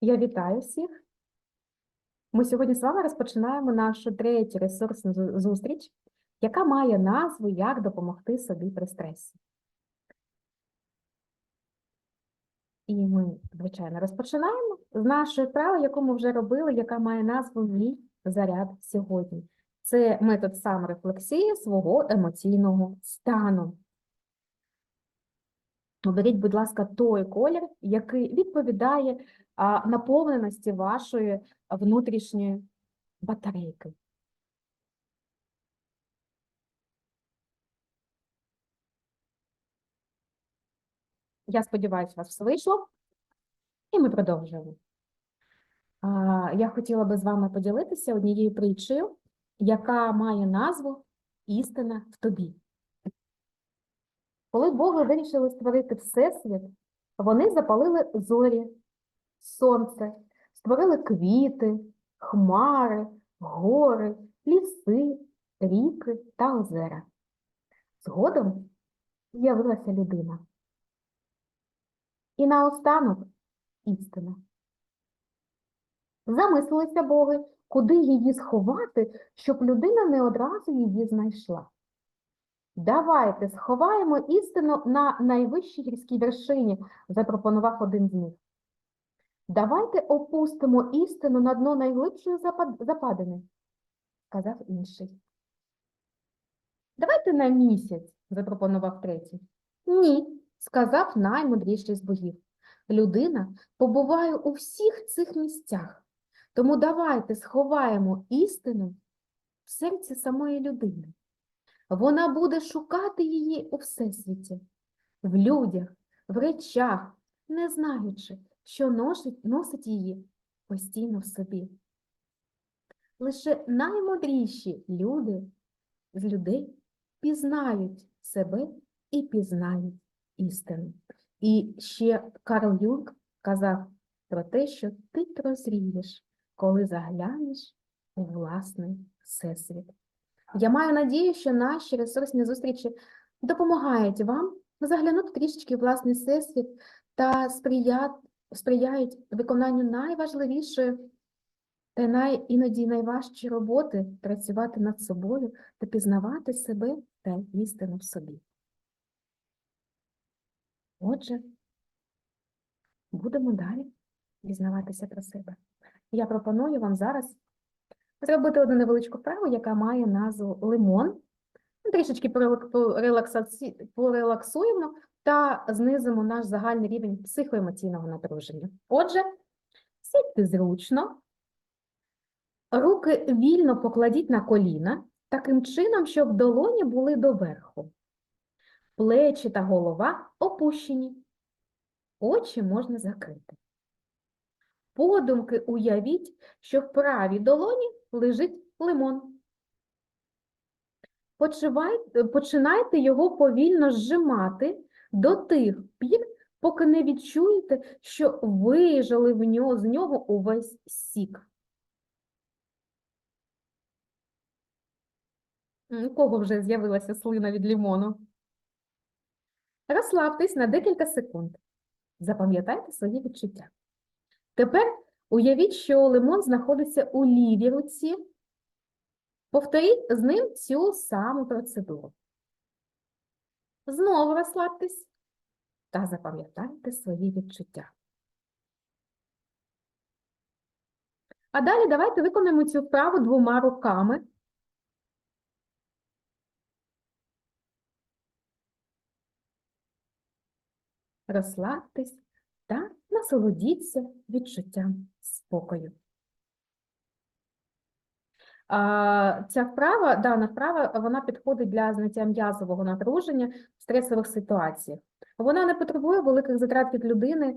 Я вітаю всіх. Ми сьогодні з вами розпочинаємо нашу третю ресурсну зустріч, яка має назву Як допомогти собі при стресі. І ми, звичайно, розпочинаємо з нашої вправи, яку ми вже робили, яка має назву Мій заряд сьогодні. Це метод саморефлексії свого емоційного стану. Оберіть, будь ласка, той колір, який відповідає наповненості вашої внутрішньої батарейки. Я сподіваюся, у вас все вийшло. І ми продовжуємо. Я хотіла би з вами поділитися однією притчею, яка має назву Істина в тобі. Коли Боги вирішили створити Всесвіт, вони запалили зорі, сонце, створили квіти, хмари, гори, ліси, ріки та озера. Згодом з'явилася людина. І наостанок істина. Замислилися боги, куди її сховати, щоб людина не одразу її знайшла. Давайте сховаємо істину на найвищій гірській вершині, запропонував один з них. Давайте опустимо істину на дно найглибшої западини, сказав інший. Давайте на місяць, запропонував третій. Ні, сказав наймудріший з богів. Людина побуває у всіх цих місцях. Тому давайте сховаємо істину в серці самої людини. Вона буде шукати її у всесвіті, в людях, в речах, не знаючи, що носить, носить її постійно в собі. Лише наймудріші люди з людей пізнають себе і пізнають істину. І ще Карл Юнг казав про те, що ти прозрієш, коли заглянеш у власний всесвіт. Я маю надію, що наші ресурсні зустрічі допомагають вам заглянути трішечки в власний всесвіт та сприяють, сприяють виконанню найважливішої та най, іноді найважчої роботи працювати над собою та пізнавати себе та істину в собі. Отже, будемо далі дізнаватися про себе. Я пропоную вам зараз зробити одну невеличку вправу, яка має назву лимон. Трішечки порелак- порелаксуємо та знизимо наш загальний рівень психоемоційного напруження. Отже, сідьте зручно, руки вільно покладіть на коліна, таким чином, щоб долоні були доверху. Плечі та голова опущені. Очі можна закрити. Подумки уявіть, що в правій долоні лежить лимон. Починайте його повільно зжимати до тих пір, поки не відчуєте, що вижали в нього, з нього увесь сік. У кого вже з'явилася слина від лимону? Розслабтесь на декілька секунд. Запам'ятайте свої відчуття. Тепер уявіть, що лимон знаходиться у лівій руці. Повторіть з ним цю саму процедуру. Знову розслабтесь та запам'ятайте свої відчуття. А далі давайте виконаємо цю вправу двома руками. Розслабтесь та насолодіться відчуттям спокою. Ця вправа, дана вправа, вона підходить для зняття м'язового напруження в стресових ситуаціях. Вона не потребує великих затрат від людини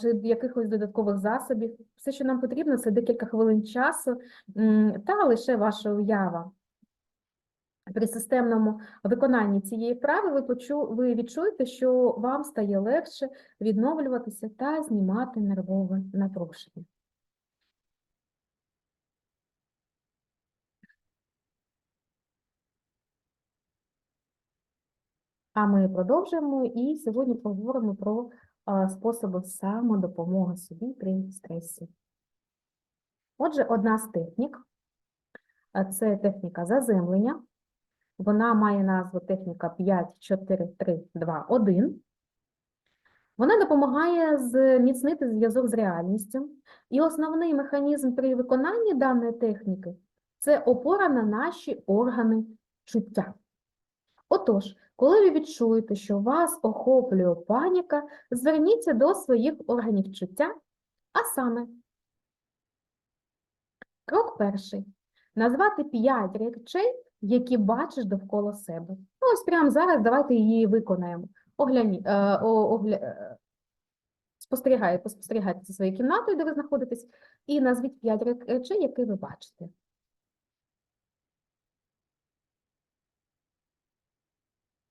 чи якихось додаткових засобів. Все, що нам потрібно, це декілька хвилин часу та лише ваша уява. При системному виконанні цієї вправи ви, почу, ви відчуєте, що вам стає легше відновлюватися та знімати нервове напруження. А ми продовжуємо і сьогодні поговоримо про способи самодопомоги собі при стресі. Отже, одна з технік це техніка заземлення. Вона має назву техніка 5, 4, 3, 2, 1. Вона допомагає зміцнити зв'язок з реальністю. І основний механізм при виконанні даної техніки це опора на наші органи чуття. Отож, коли ви відчуєте, що вас охоплює паніка, зверніться до своїх органів чуття, а саме крок перший. Назвати 5 речей, які бачиш довкола себе. Ну, ось прямо зараз давайте її виконаємо. Огляні, е, огля, е, спостерігайте, поспостерігайте за своєю кімнатою, де ви знаходитесь, і назвіть 5 речей, які ви бачите.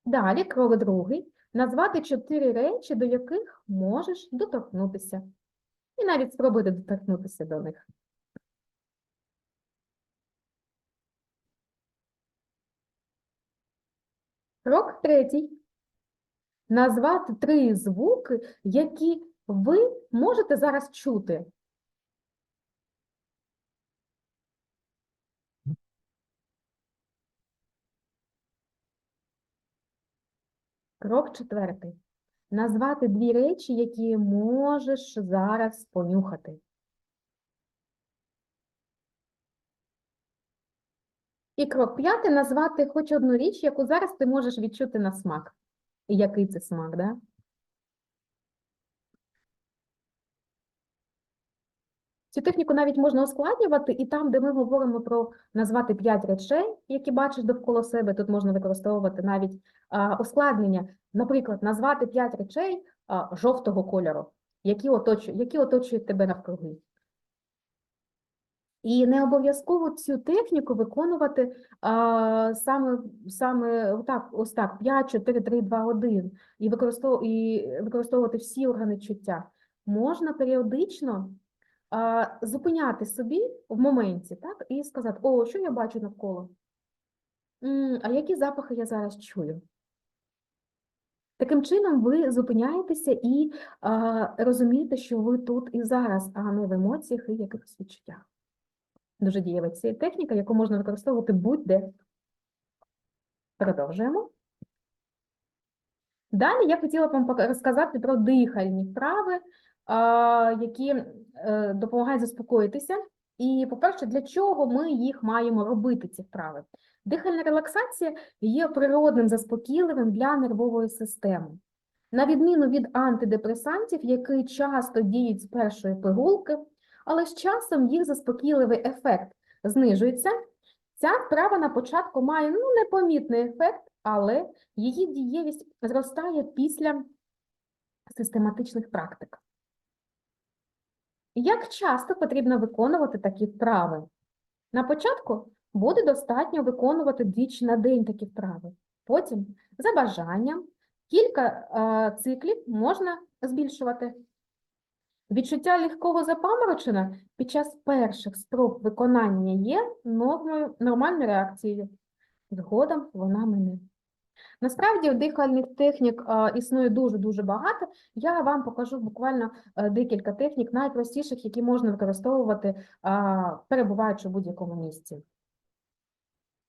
Далі, крок другий. Назвати чотири речі, до яких можеш доторкнутися. І навіть спробуйте доторкнутися до них. Крок третій. Назвати три звуки, які ви можете зараз чути. Крок четвертий. Назвати дві речі, які можеш зараз понюхати. І крок п'ятий назвати хоч одну річ, яку зараз ти можеш відчути на смак. І який це смак, да? Цю техніку навіть можна ускладнювати, і там, де ми говоримо про назвати 5 речей, які бачиш довкола себе, тут можна використовувати навіть а, ускладнення. Наприклад, назвати 5 речей а, жовтого кольору, які оточують, які оточують тебе навкруги. І не обов'язково цю техніку виконувати а, саме, саме так, ось так, 5, 4, 3, 2, 1, і, використов, і використовувати всі органи чуття. Можна періодично зупиняти собі в моменті, так, і сказати, о, що я бачу навколо? А які запахи я зараз чую? Таким чином, ви зупиняєтеся і а, розумієте, що ви тут і зараз, а не в емоціях і якихось відчуттях. Дуже дієва ця техніка, яку можна використовувати будь-де. Продовжуємо. Далі я хотіла б вам розказати про дихальні вправи, які е, допомагають заспокоїтися. І, по-перше, для чого ми їх маємо робити, ці вправи? Дихальна релаксація є природним заспокійливим для нервової системи. На відміну від антидепресантів, які часто діють з першої пигулки, але з часом їх заспокійливий ефект знижується. Ця вправа на початку має ну, непомітний ефект, але її дієвість зростає після систематичних практик. Як часто потрібно виконувати такі вправи? На початку буде достатньо виконувати двічі на день такі вправи. Потім, за бажанням, кілька е, циклів можна збільшувати. Відчуття легкого запаморочення під час перших спроб виконання є нормою, нормальною реакцією. Згодом вона мине. Насправді дихальних технік а, існує дуже-дуже багато. Я вам покажу буквально е, декілька технік, найпростіших, які можна використовувати, а, перебуваючи в будь-якому місці.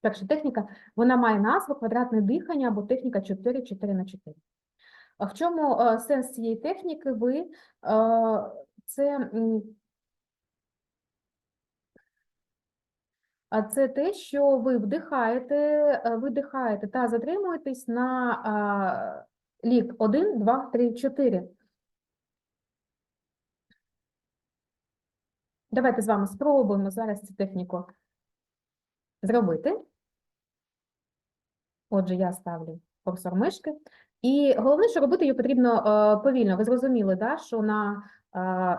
Перша техніка, вона має назву квадратне дихання або техніка 4-4 на 4. А в чому е, сенс цієї техніки? Ви е, це, м, а це те, що ви вдихаєте, е, видихаєте та затримуєтесь на лік 1, 2, 3, 4. Давайте з вами спробуємо зараз цю техніку зробити. Отже, я ставлю курсор мишки. І головне, що робити її потрібно е, повільно. Ви зрозуміли, да, що на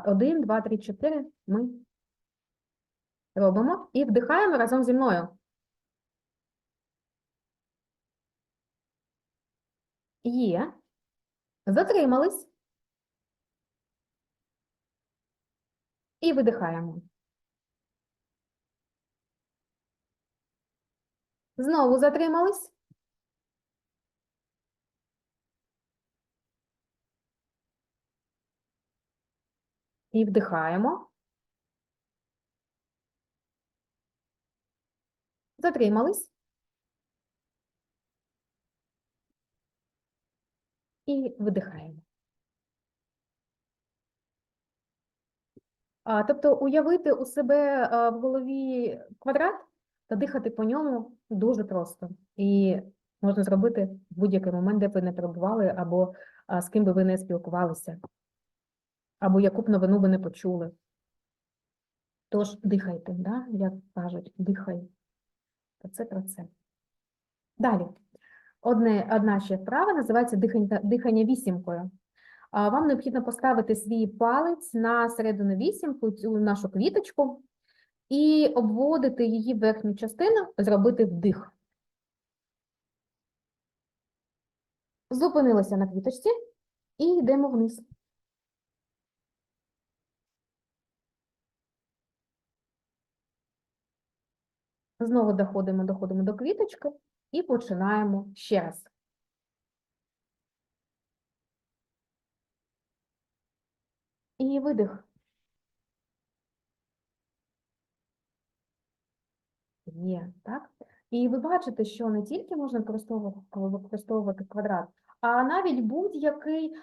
е, 1, 2, 3, 4 ми робимо і вдихаємо разом зі мною. Є. Затримались. І видихаємо. Знову затримались. І вдихаємо. Затримались. І видихаємо. А, тобто уявити у себе в голові квадрат та дихати по ньому дуже просто. І можна зробити в будь-який момент, де б ви не перебували, або з ким би ви не спілкувалися, або яку б новину ви не почули. Тож дихайте, да? як кажуть, дихай. Це про це. Далі. Одне, одна ще вправа називається дихання, дихання вісімкою. Вам необхідно поставити свій палець на середину вісімку, цю нашу квіточку, і обводити її верхню частину, зробити вдих. Зупинилися на квіточці і йдемо вниз. Знову доходимо, доходимо до квіточки і починаємо ще раз. І видих. Є, так? І ви бачите, що не тільки можна використовувати, квадрат, а навіть будь-який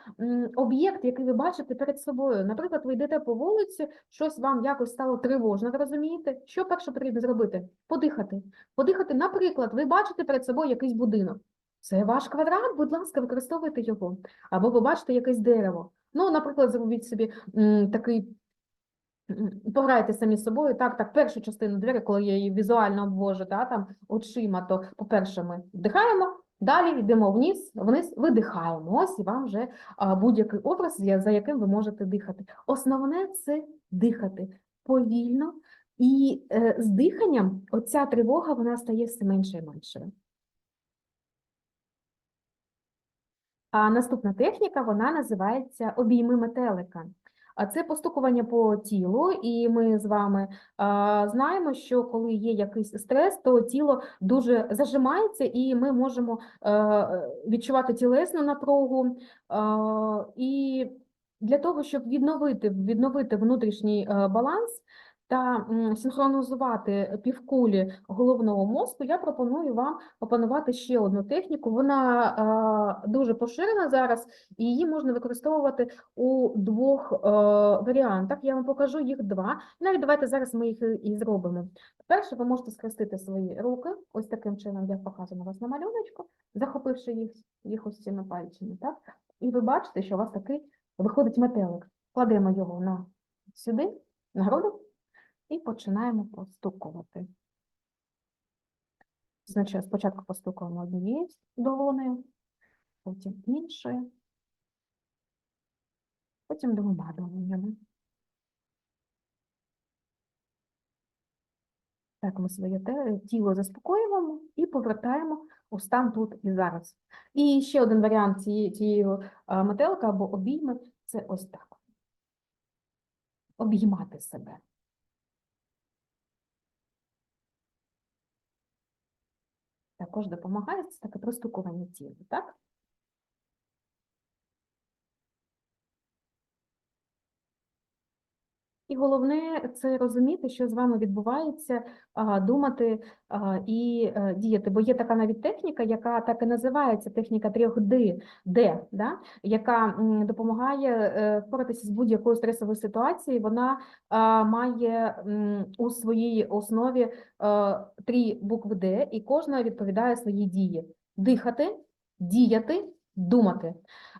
об'єкт, який ви бачите перед собою. Наприклад, ви йдете по вулиці, щось вам якось стало тривожно, розумієте? Що перше потрібно зробити? Подихати. Подихати, наприклад, ви бачите перед собою якийсь будинок. Це ваш квадрат, будь ласка, використовуйте його. Або ви бачите якесь дерево. Ну, наприклад, зробіть собі такий Пограйте самі з собою. Так, так, першу частину двері, коли я її візуально обвожу, та, там, очима, то, по-перше, ми вдихаємо, далі йдемо вниз, вниз, видихаємо. Ось і вам вже будь-який образ, за яким ви можете дихати. Основне це дихати повільно, і е, з диханням оця тривога вона стає все менше і меншою. А наступна техніка, вона називається обійми метелика. Це постукування по тілу, і ми з вами знаємо, що коли є якийсь стрес, то тіло дуже зажимається, і ми можемо е, відчувати тілесну напругу. І для того, щоб відновити, відновити внутрішній е, баланс та синхронізувати півкулі головного мозку, я пропоную вам опанувати ще одну техніку. Вона дуже поширена зараз, і її можна використовувати у двох е, варіантах. Я вам покажу їх два. Навіть давайте зараз ми їх і- зробимо. Перше, ви можете схрестити свої руки, ось таким чином, як показано вас на малюночку, захопивши їх, їх ось цими пальцями, так? І ви бачите, що у вас такий виходить метелик. Кладемо його на сюди, на груди, і починаємо постукувати. Значить, спочатку постукуємо однією долонею, потім іншою, потім двома долонями. Так, ми своє тіло заспокоюємо і повертаємо у стан тут і зараз. І ще один варіант цієї, цієї а, метелика або обійми це ось так. Обіймати себе. Також допомагає це таке простукування тіла, так? І головне це розуміти, що з вами відбувається, думати і е, діяти. Бо є така навіть техніка, яка так і називається техніка трьох Д, да? яка допомагає е, впоратися з будь-якою стресовою ситуацією. Вона має у своїй основі е, три букви Д, і кожна відповідає своїй дії: дихати, діяти, думати.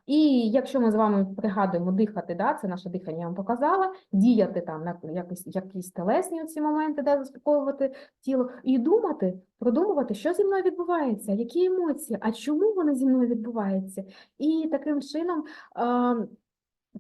І якщо ми з вами пригадуємо дихати, да, це наше дихання я вам показала, діяти там на якісь, якісь телесні ці моменти, да, заспокоювати тіло, і думати, продумувати, що зі мною відбувається, які емоції, а чому вони зі мною відбуваються. І таким чином а,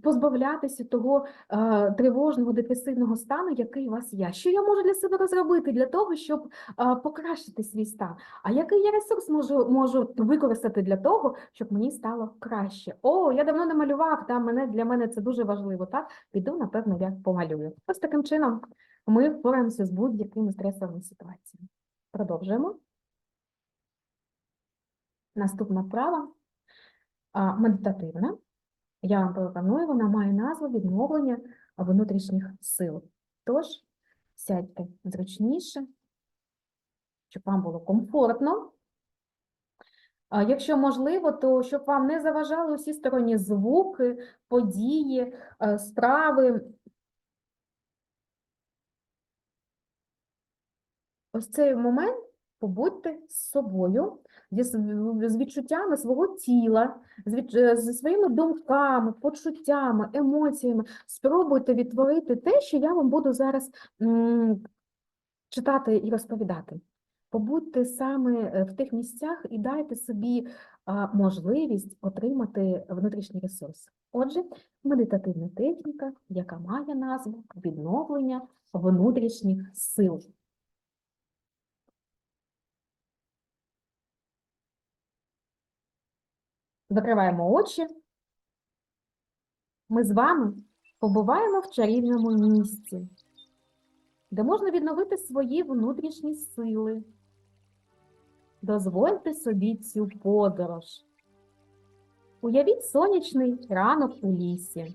позбавлятися того а, тривожного, депресивного стану, який у вас є. Що я можу для себе розробити для того, щоб а, покращити свій стан? А який я ресурс можу, можу використати для того, щоб мені стало краще? О, я давно не малював, та мене для мене це дуже важливо. Так, піду, напевно, я помалюю. Ось таким чином ми впораємося з будь-якими стресовими ситуаціями. Продовжуємо. Наступна вправа медитативна. Я вам пропоную, вона має назву відновлення внутрішніх сил. Тож сядьте зручніше, щоб вам було комфортно. Якщо можливо, то щоб вам не заважали усі сторонні звуки, події, е, справи. Ось цей момент побудьте з собою, з відчуттями свого тіла, з е, зі своїми думками, почуттями, емоціями. Спробуйте відтворити те, що я вам буду зараз читати і розповідати. Побудьте саме е, в тих місцях і дайте собі можливість отримати внутрішній ресурс. Отже, медитативна техніка, яка має назву відновлення внутрішніх сил. Закриваємо очі. Ми з вами побуваємо в чарівному місці, де можна відновити свої внутрішні сили. Дозвольте собі цю подорож. Уявіть сонячний ранок у лісі.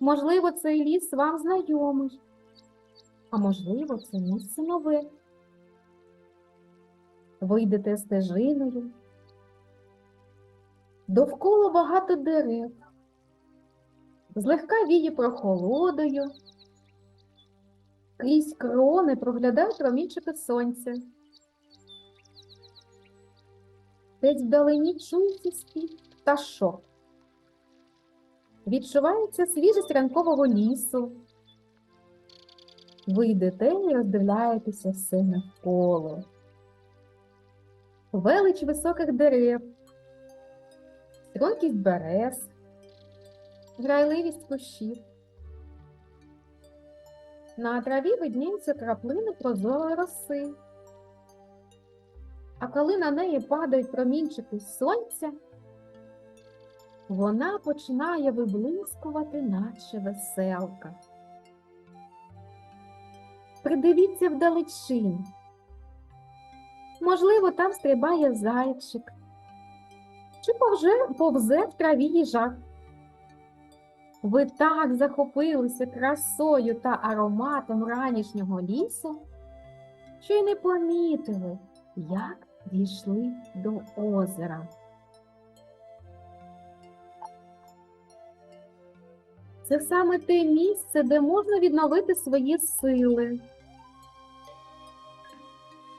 Можливо, цей ліс вам знайомий, а можливо, це місце нове. Вийдете стежиною. Довкола багато дерев, злегка віє прохолодою, крізь крони проглядають промінчики сонця. Десь вдалині чується спів пташок. Відчувається свіжість ранкового лісу. Ви йдете і роздивляєтеся все навколо. Велич високих дерев, стрункість берез, грайливість кущів. На траві видніються краплини прозорої роси. А коли на неї падають промінчики сонця, вона починає виблискувати, наче веселка. Придивіться вдалечінь. Можливо, там стрибає зайчик, чи повже, повзе в траві їжак. Ви так захопилися красою та ароматом ранішнього лісу, що й не помітили, як дійшли до озера. Це саме те місце, де можна відновити свої сили.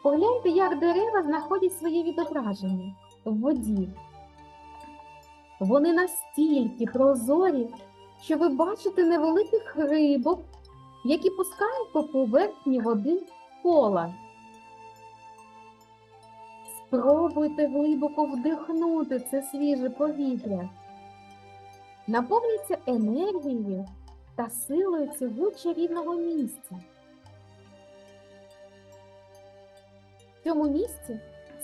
Погляньте, як дерева знаходять своє відображення в воді. Вони настільки прозорі, що ви бачите невеликих рибок, які пускають по поверхні води кола. Спробуйте глибоко вдихнути це свіже повітря. Наповніться енергією та силою цього чарівного місця. В цьому місці,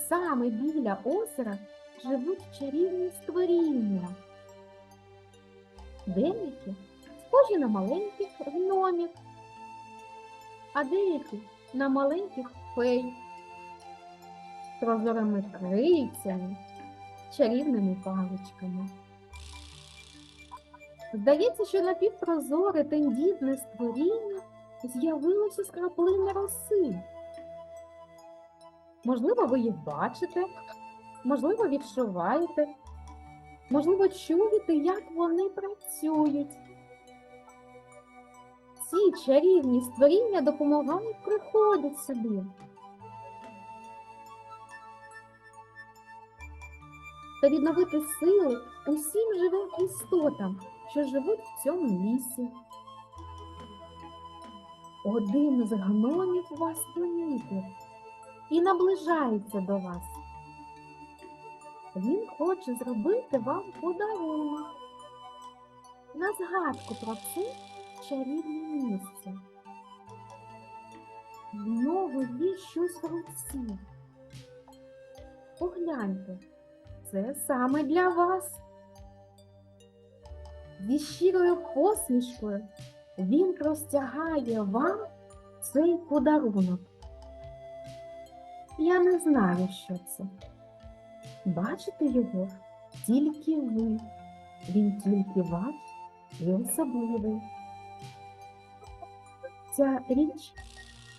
саме біля озера, живуть чарівні створіння. Деякі схожі на маленьких гномів, а деякі на маленьких фей з прозорими крильцями, чарівними паличками. Здається, що напівпрозоре тендітне створіння з'явилося з краплини роси. Можливо, ви їх бачите, можливо, відчуваєте, можливо, чуєте, як вони працюють. Ці чарівні створіння допомагають приходити собі. Та відновити сили усім живим істотам, що живуть в цьому лісі. Один з гномів вас помітив і наближається до вас. Він хоче зробити вам подарунок. На згадку про це чарівне місце. В нього є щось в руці. Погляньте, це саме для вас. Зі щирою посмішкою він простягає вам цей подарунок. Я не знаю, що це. Бачите його тільки ви. Він тільки ваш і особливий. Ця річ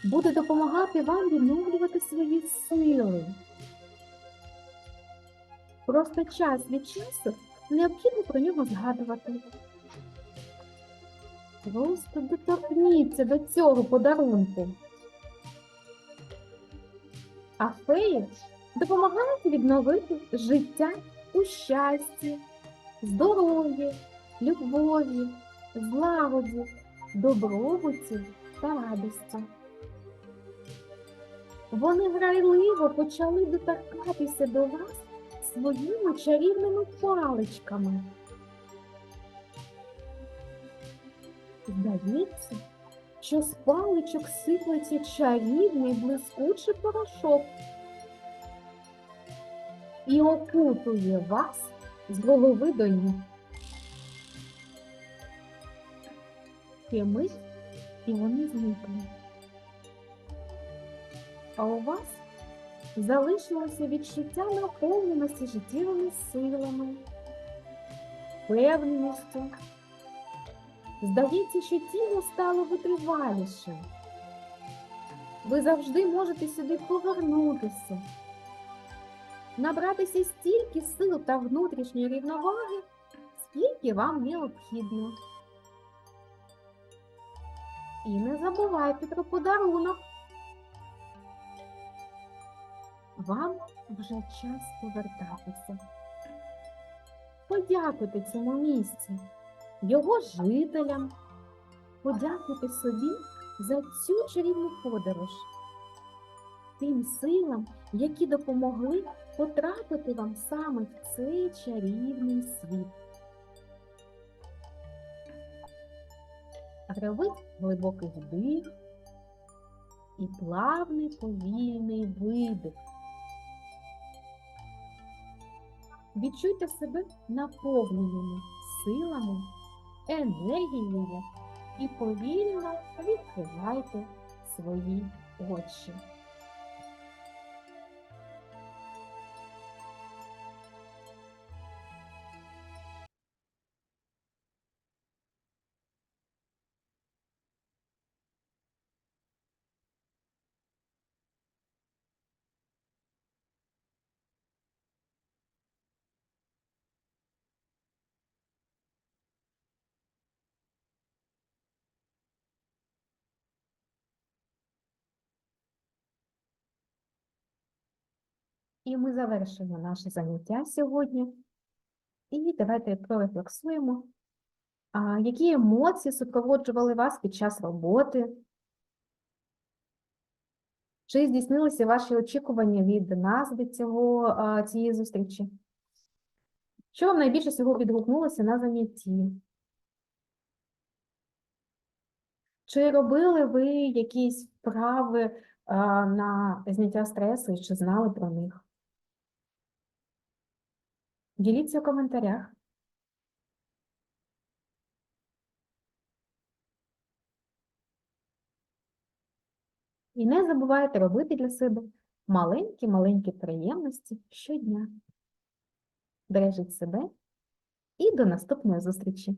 буде допомагати вам відновлювати свої сили. Просто час від часу необхідно про нього згадувати. Просто доторкніться до цього подарунку. А феї допомагають відновити життя у щасті, здоров'ї, любові, злагоді, добробуті та радості. Вони грайливо почали доторкатися до вас своїми чарівними паличками. Здається, що з паличок сиплеться чарівний блискучий порошок і окутує вас з голови до ніг. Ще мить, і вони зникли. А у вас залишилося відчуття наповненості життєвими силами, певністю. Здається, що тіло стало витривалішим. Ви завжди можете сюди повернутися, набратися стільки сил та внутрішньої рівноваги, скільки вам необхідно. І не забувайте про подарунок. Вам вже час повертатися. Подякуйте цьому місцю, його жителям. Подякуйте собі за цю чарівну подорож, тим силам, які допомогли потрапити вам саме в цей чарівний світ. Робіть глибокий вдих і плавний повільний видих. Відчуйте себе наповненими силами, енергією і повільно відкривайте свої очі. І ми завершимо наше заняття сьогодні. І давайте прорефлексуємо, які емоції супроводжували вас під час роботи. Чи здійснилися ваші очікування від назви цього, цієї зустрічі? Що вам найбільше всього відгукнулося на занятті? Чи робили ви якісь вправи на зняття стресу і чи знали про них? Діліться у коментарях. І не забувайте робити для себе маленькі-маленькі приємності щодня. Бережіть себе і до наступної зустрічі!